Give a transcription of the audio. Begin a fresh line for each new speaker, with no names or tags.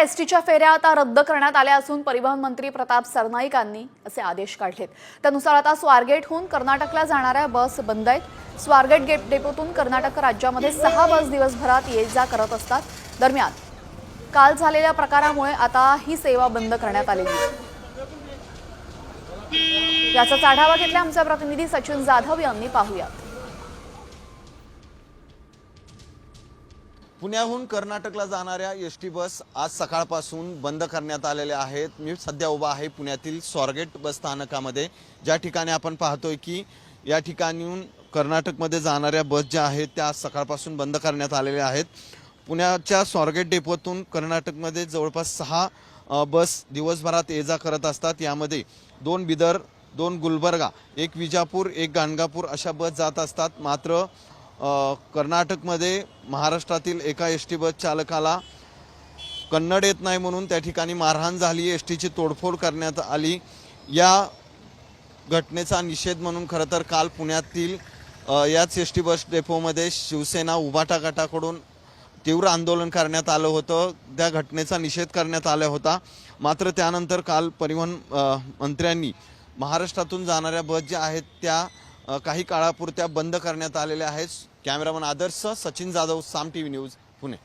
S टीच्या फेऱ्या आता रद्द करण्यात आल्या असून परिवहन मंत्री प्रताप सरनाईकांनी असे आदेश काढलेत. त्यानुसार आता स्वारगेटहून कर्नाटकला जाणाऱ्या बस बंद आहेत. स्वारगेट गेट डेपोतून कर्नाटक राज्यामध्ये सहा बस दिवसभरात ये जा करत असतात. दरम्यान काल झालेल्या प्रकारामुळे आता ही सेवा बंद करण्यात आलेली आहे. याचाच आढावा घेतला आमचा प्रतिनिधी सचिन जाधव यांनी पाहूयात.
पुण्याहून कर्नाटकला जाणाऱ्या एस टी बस आज सकाळपासून बंद करण्यात आलेल्या आहेत. मी सध्या उभा आहे पुण्यातील स्वारगेट बस स्थानकामध्ये. ज्या ठिकाणी आपण पाहतोय की या ठिकाणीहून कर्नाटकमध्ये जाणाऱ्या बस ज्या आहेत त्या आज सकाळपासून बंद करण्यात आलेल्या आहेत. पुण्याच्या स्वारगेट डेपोतून कर्नाटकमध्ये जवळपास सहा बस दिवसभरात ये जा करत असतात. यामध्ये दोन बिदर दोन गुलबर्गा एक विजापूर एक गाणगापूर अशा बस जात असतात. मात्र कर्नाटकमध्ये महाराष्ट्रातील एका एस टी बस चालकाला कन्नड येत नाही म्हणून त्या ठिकाणी मारहाण झाली. एस टीची तोडफोड करण्यात आली. या घटनेचा निषेध म्हणून खरं तर काल पुण्यातील याच एस टी बस डेपोमध्ये शिवसेना उभाटा गटाकडून तीव्र आंदोलन करण्यात आलं होतं. त्या घटनेचा निषेध करण्यात आला होता. मात्र त्यानंतर काल परिवहन मंत्र्यांनी महाराष्ट्रातून जाणाऱ्या बस ज्या आहेत त्या काही काळापुरत्या बंद करण्यात आलेल्या आहेत. Cameraman Adarsh Sachin Jadhav Saam T V news Pune.